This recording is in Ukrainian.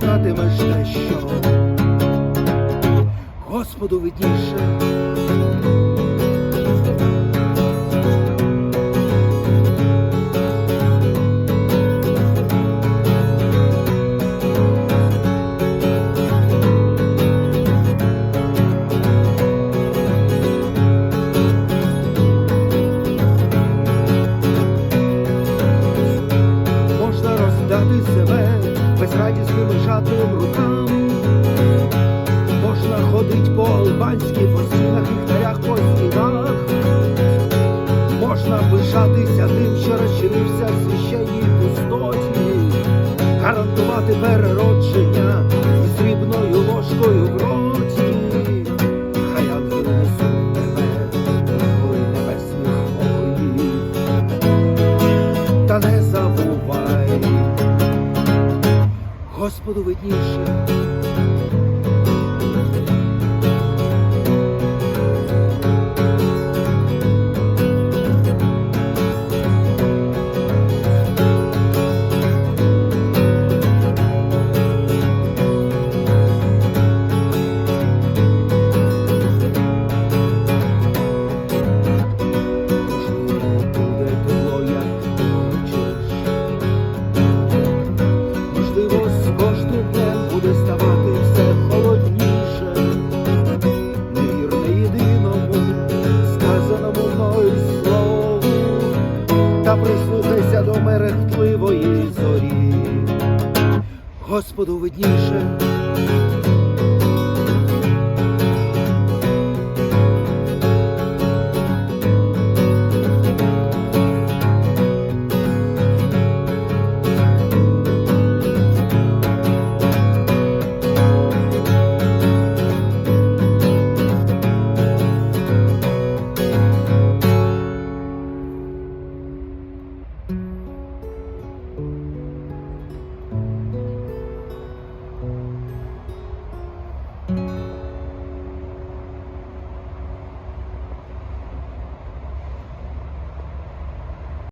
пам'ятатимеш те, що Господу видніше. Пишатися тим, що розчинився в священній пустоті, гарантувати переродження і срібною ложкою в роті. Хай ангели несуть тебе. Та не забувай, Господу видніше. Прислухайся до мерехтливої зорі. Господу видніше.